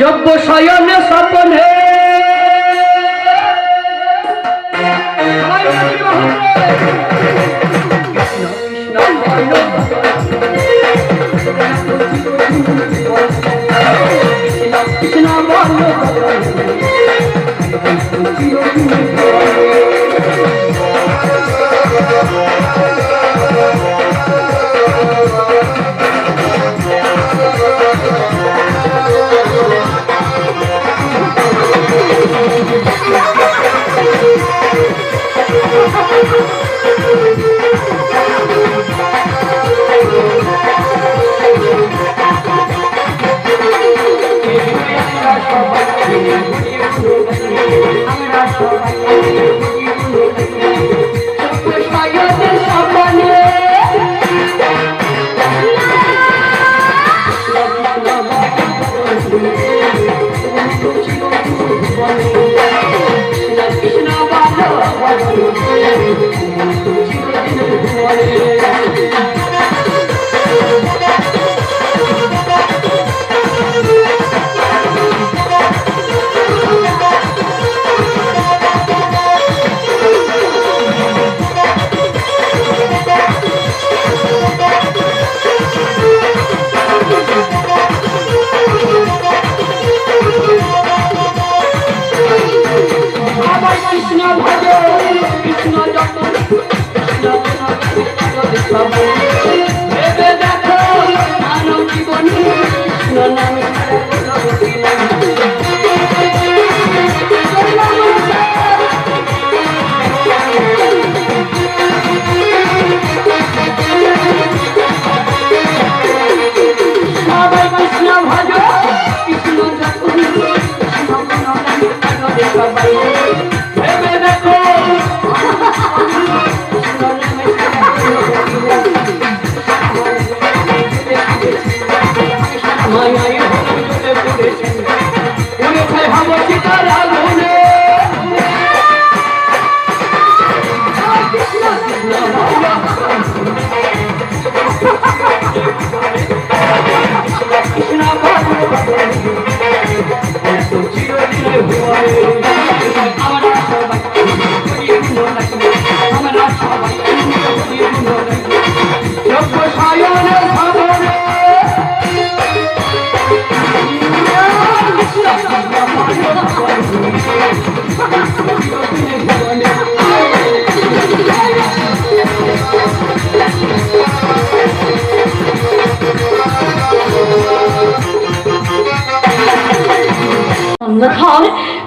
যজ্ঞ শয়নে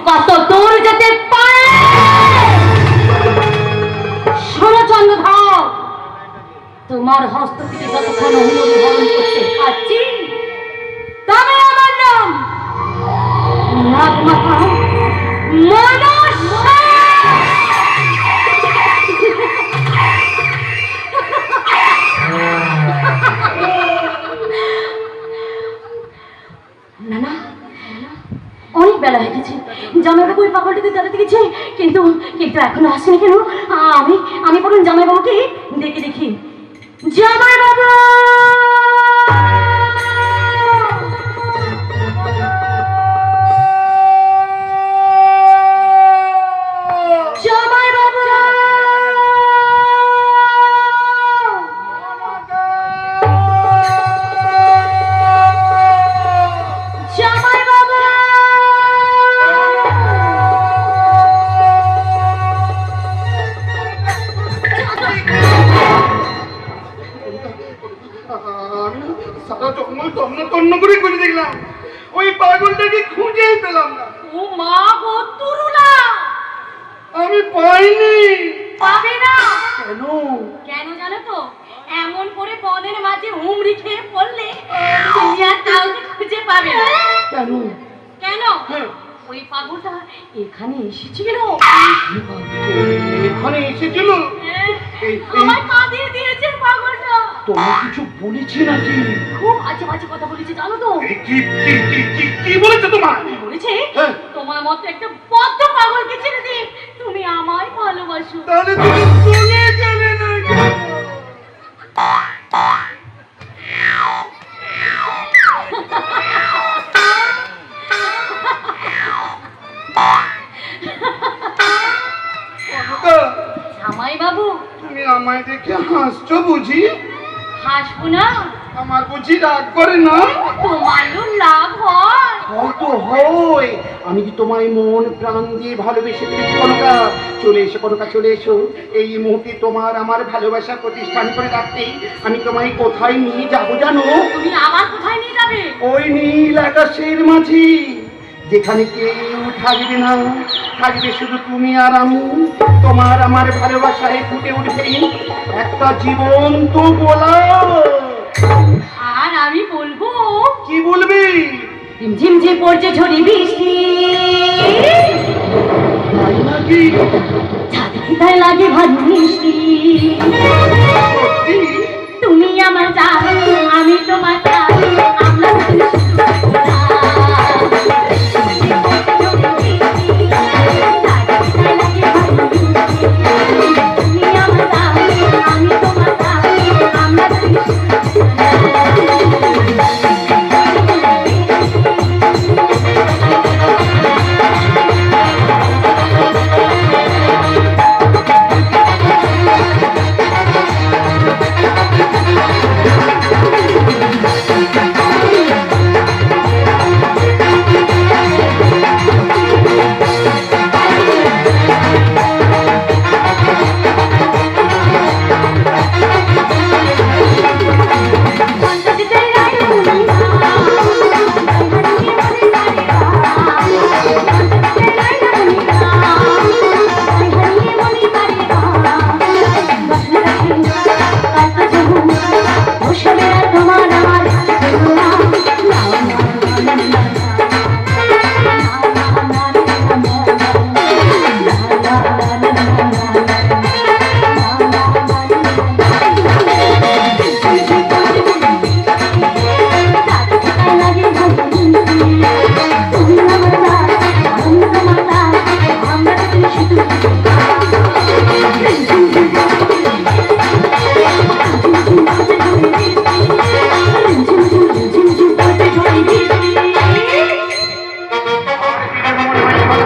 কত দূর জামাইবাবু ওই পাগলটিকে দাঁড়াতে গেছে কিন্তু কিন্তু এখনও আসেনি কেন? আমি আমি বলুন জামাইবাবুকে দেখে দেখি। জামাইবাবু! তন্ন তন্ন করে খুঁজে দেখলাম। ওই পাগলটাকে খুঁজেই পেলাম না। ও মা গো তুরুলা! আমি পাইনি। পাবে না। কেন? কেন জানো তো? এমন করে বনের মাঝে হুমড়ি খেয়ে পড়লে তুমি আর কাউকে খুঁজে পাবে না। কেন? কেন? হ্যাঁ। ওই পাগলটা এখানে এসেছিল? এখানে এসেছিল? আমার পা দিয়ে দিয়েছে পাগলটা। তোমার কিছু বলেছি নাকি? খুব আজে বাজে কথা বলেছে জানো তো। কি কি কি কি কি বলেছে তোমার বলেছে? হ্যাঁ। তোমার মতো একটা বদ্ধ পাগলকে ছেড়ে দিয়ে তুমি আমায় ভালোবাসো। তাহলে তুমি রাগ করে না? তোমারও লাভ হয়। হয়তো হয়? আমি কি তোমায় মন প্রাণ দিয়ে ভালোবেসে ফেলেছি কনকা? চলে এসো কনকা চলে এসো। এই মুহূর্তে তোমার আমার ভালোবাসা প্রতিষ্ঠান করে রাখতেই আমি তোমায় কোথায় নিয়ে যাব জানো? তুমি আবার কোথায় নিয়ে যাবে? ওই নীল আকাশের মাঝি যেখানে কেউ থাকবে না। থাকবে শুধু তুমি আর আমি। তোমার আমার ভালোবাসায় ফুটে উঠবে একটা জীবন্ত গোলা আর আমি বলব কি বলবি? ঝিমঝিম যে পড়ছে ঝড়ি বৃষ্টি। তাই লাগে ভালো মিষ্টি? তুমি আমার চাবি আমি তোমার চাবি আমরা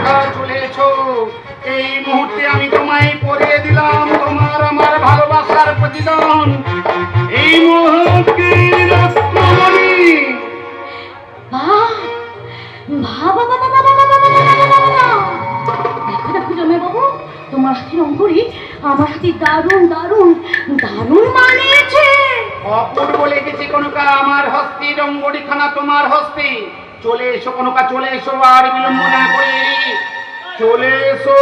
ঢাকা চলেছ এই মুহূর্তে আমি তোমায় পড়িয়ে দিলাম তোমার আমার ভালোবাসার প্রতিদান এই মুহূর্তে তোমার হাতের অঙ্গুরি আমার হাতে দারুণ দারুণ দারুণ মানিয়েছে অপূর্ব লেগেছে কোনো আমার হস্তি অঙ্গুরি খানা তোমার হস্তি চলে এসো কোনো চলে এসো আর বিলম্ব না করে। চলে এসো।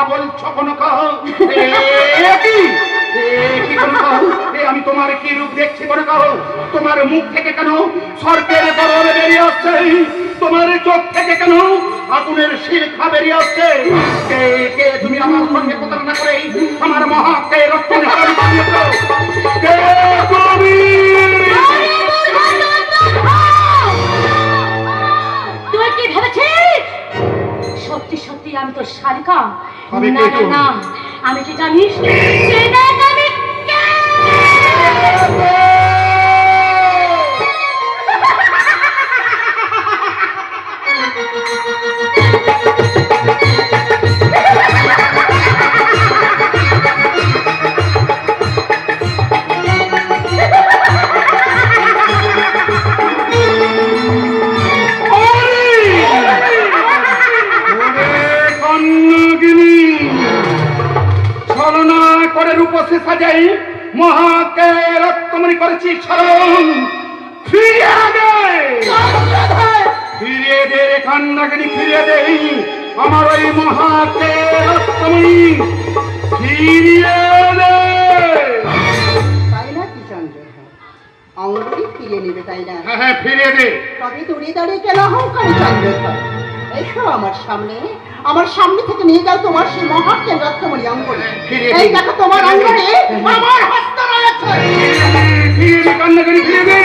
কথা বলছ কোনো আমি তোমার কি রূপ দেখছি কোনো কাহ তোমার মুখ থেকে কেন সর্পের গরম বেরিয়ে আসছে? তোমার চোখ থেকে কেন আগুনের শিরখা বেরিয়ে আসছে? তুমি আমার সঙ্গে প্রতারণা করে আমার মহাকে রক্ষণ আমি কি জানিস? করে রূপসে সাজাই মহাকে রক্তমণি করেছি স্মরণ। ফিরিয়ে দে। ফিরিয়ে দে কান্নাগিনি ফিরিয়ে দে। আমার ওই মহাকে রক্তমণি ফিরিয়ে দে। তাই না কি চন্দ্র ফিরিয়ে নেবে তাই না? হ্যাঁ হ্যাঁ ফিরিয়ে দে। তবে দূরে দাঁড়িয়ে কেন অহংকারী চন্দ্র এসো আমার সামনে। আমার সামনে থেকে নিয়ে যাও তোমার সেই মহাকে রক্তমণি অঙ্গনে। এই দেখো তোমার অঙ্গনে আমার হস্ত রয়েছে। দে কান্নাগিনি ফিরিয়ে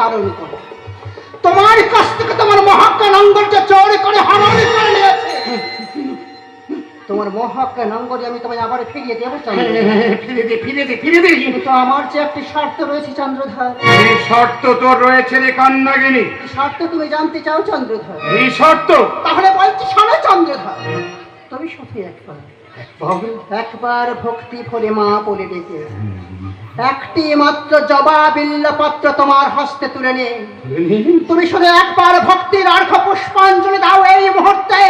ধারণ করি। তোমার কাছ থেকে তোমার মহাজ্ঞান অঙ্গলটা চৌড়ে করে হারানি করে নিয়েছে। তোমার আমি তোমায় আবার ফিরিয়ে দেবো চন্দ্র ফিরে দে ফিরে দে ফিরে দে। কিন্তু আমার যে একটি শর্ত রয়েছে চন্দ্রধর এই শর্ত তোর রয়েছে রে কান্নাগিনী। শর্ত তুমি জানতে চাও চন্দ্রধর এই শর্ত? তাহলে বলছি শোনো চন্দ্রধর তুমি শুধু একবার একবার ভক্তি ফলে মা বলে ডেকে। একটি মাত্র জবা বিল্লপত্র তোমার হস্তে তুলে নে তুমি শুধু একবার ভক্তির অর্ঘ পুষ্পাঞ্জলি দাও এই মুহূর্তে।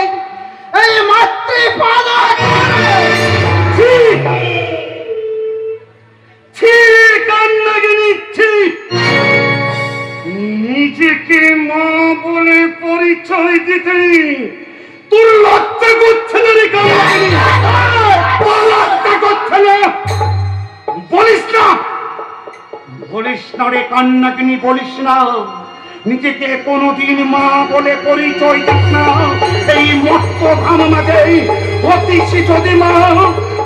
বলিস না বলিস না। নিজেকে কোনোদিন মা বলে পরিচয় দিস না। এই মত্ত ধাম মাঝে হতিস যদি মা,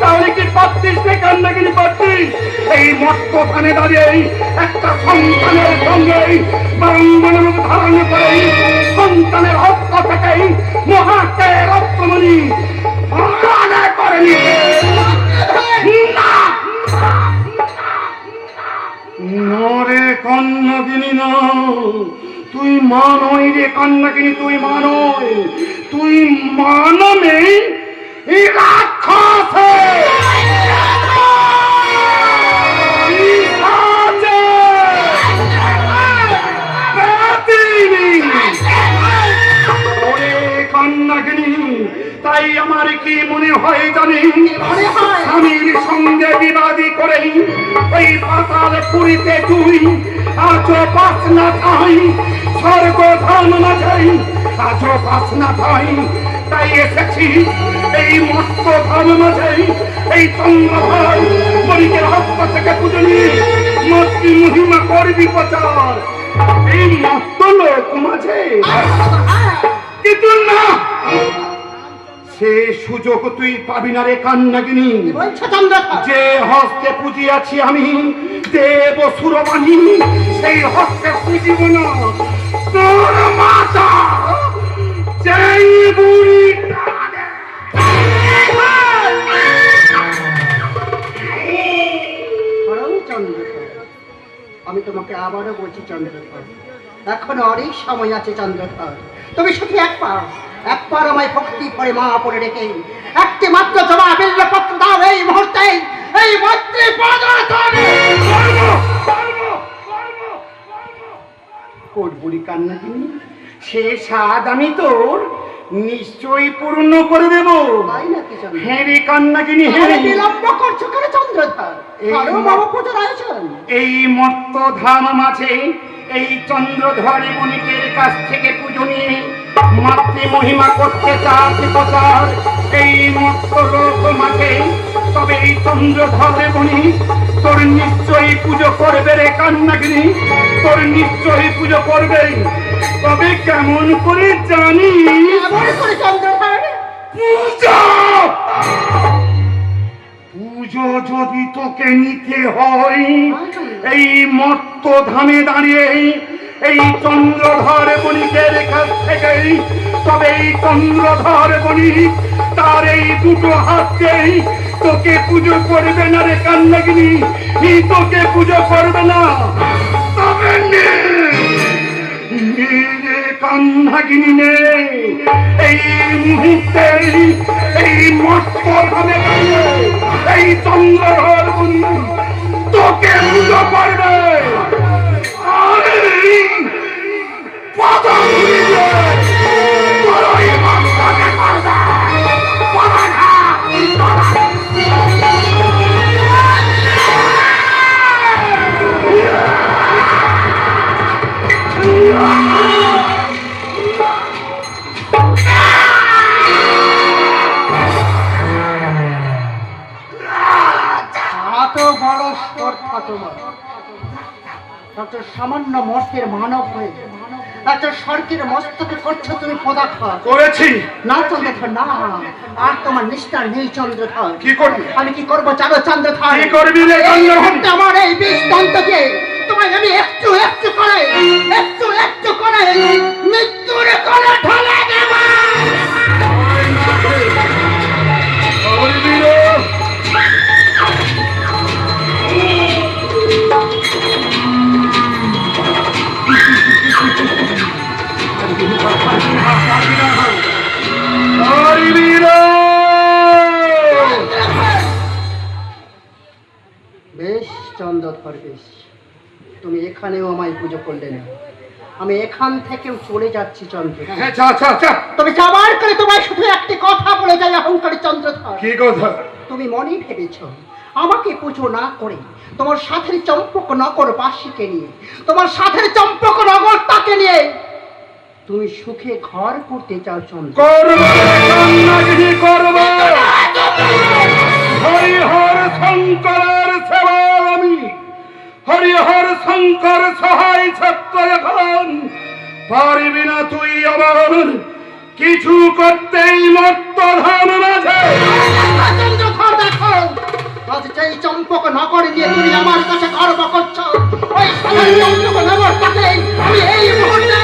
তাহলে কি পারতিস না কান্নাগিনী পারতিস? এই মত্ত ধানে দাঁড়িয়ে একটা সন্তানের সঙ্গে রূপ ধারণ করে সন্তানের হস্ত থেকে মহাকে রক্তমণি আলাদা নরে কিনি না তুই মা নয় রে কিনি তুই মা নয়। তুই মা নামে রাক্ষস তাই আমার কি মনে হয় জানি? স্বামীর সঙ্গে বিবাদী করে ওই পাতাল পুরীতে তুই আজও পাস না থাই স্বর্গ ধান না যাই আজও পাস না থাই তাই এসেছি এই মস্ত ধান না মাঝে এই চন্দ্রভাই মরিকের হস্ত থেকে পুজো নিয়ে মস্তি মহিমা করবি প্রচার। এই মস্ত লোক মাঝে। কিন্তু না সে সুযোগ তুই পাবি না রে কান্নাগিনী। যে হস্তে পুজিয়াছি আমি দেব সুরবাণী সেই হস্তে পুজিব না। তোর মাতা বুড়ি আমি তোমাকে আবারও বলছি চন্দ্রধর এখন অনেক সময় আছে চন্দ্রধর তুমি শুধু একবার একবার আমায় ভক্তি করে মা পড়ে রেখে একটি মাত্র জমা বিল্ল পত্র দাও এই মুহূর্তে। এই কান্নাগিনী সে স্বাদ আমি তোর নিশ্চয়ই পূর্ণ করে দেব। তাই নাকি চন্দ্র? হ্যাঁ রে কান্নাগিনী হ্যাঁ আরে বিলম্ব করছ কেন চন্দ্রধর এই আরও বাবা পুজোর আয়োজন। এই মর্ত ধাম মাঝে এই চন্দ্রধরী বণিকের কাছ থেকে পুজো নিয়ে মাতৃ মহিমা করতে চাচ্ছে প্রচার। এই লোক মাঝে তবে এই চন্দ্রধরে বণিক তোর নিশ্চয়ই পুজো করবে রে কান্নাগিরি। তোর নিশ্চয়ই পুজো করবে। তবে কেমন করে পূজা! পুজো যদি তোকে নিতে হয় এই মত্ত ধামে দাঁড়িয়ে এই চন্দ্রধর বণিকের কাছ থেকে তবে এই চন্দ্রধর বণিক তার এই দুটো হাতকেই তোকে পুজো করবে না রে কান্নাগিনি এই তোকে পুজো করবে না। তবে কান্নাগিনি নে এই মুহূর্তে এই মস্ত ভাবে এই চন্দ্রধর বন্ধু তোকে পুজো করবে। সামান্য মর্তের মানব হয়ে। একটা স্বর্গের মস্তকে করছ তুমি পদাক্ষর করেছি। না চন্দ্রধর না। আর তোমার নিষ্ঠা নেই চন্দ্রধর। কি করবি? আমি কি করব জানো চন্দ্রধর? কি করবি আমার এই বিষ দন্তকে তোমায় আমি একটু একটু করে একটু একটু করে মৃত্যুর করে ঢেলে দেব। বেশ চন্দ্রধর বেশ তুমি এখানেও আমায় পুজো করলে না। আমি এখান থেকেও চলে যাচ্ছি চন্দ্র। হ্যাঁ তবে যাবার করে তোমায় শুধু একটি কথা বলে যাই অহংকারী চন্দ্রধর কি কথা? তুমি মনে ভেবেছ আমাকে পুজো না করে তোমার সাথের চম্পক নগর বাসীকে নিয়ে তোমার সাথের চম্পক নগর তাকে নিয়ে তুমি সুখে ঘর করতে চাও করব করব। হরিহর শঙ্করের সেবা আমি। হরিহর শঙ্কর সহায় ছাত্র এখন। পারবি না তুই আবার কিছু করতেই মত্ত ধান মাঝে। চম্পক নগর নিয়ে তুমি আমার কাছে গর্ব করছ ওই চম্পক নগর আমি এই মুহূর্তে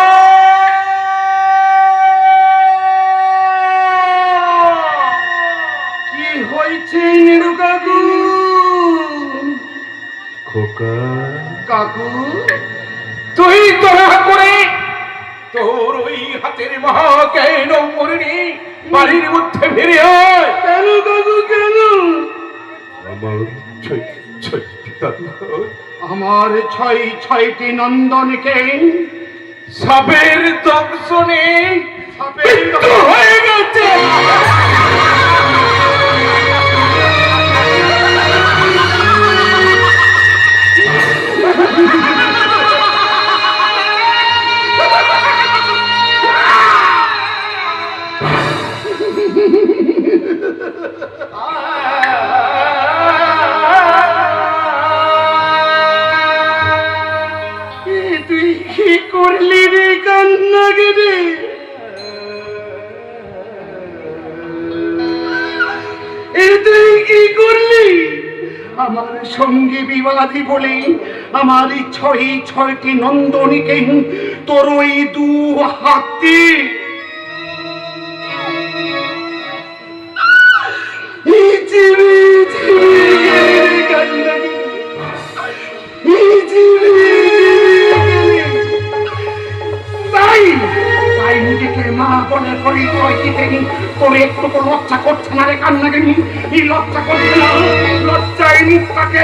তুই তোরা করে তোর ওই হাতের মহাজ্ঞান মরিনি বাড়ির মধ্যে ফিরে কেন কাকু কেন? আমার দাদু। আমার ছয় ছয়টি নন্দনকে সাপের দংশনে হয়ে গেছে। বিবাদী বলে, আমার এই ছয় ছয়টি নন্দনীকে তোর ওই দু হাতে। কান্না লজ্জা করছে না রে কান্নাকে এই লজ্জা করছে না, লজ্জায় মুখটাকে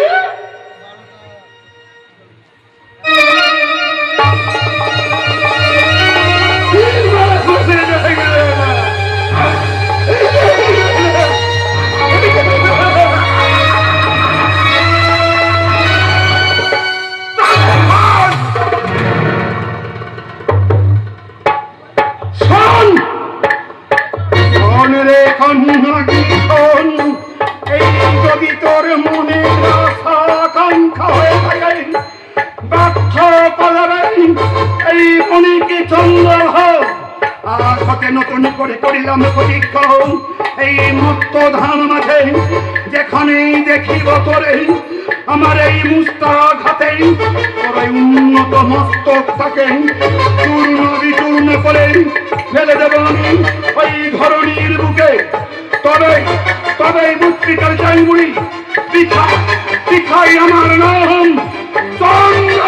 পথে যেখানেই দেখিব তোরে, আমার এই মুস্তাঘাতে তোরাই উন্নত মস্তক থাকে চূর্ণ বিচূর্ণ করে ফেলে দেব আমি ওই ধরণীর বুকে। তবে তবে মুক্তি কাল চাইমুড়ি পিঠা, পিঠাই আমার নাম চন্দ্র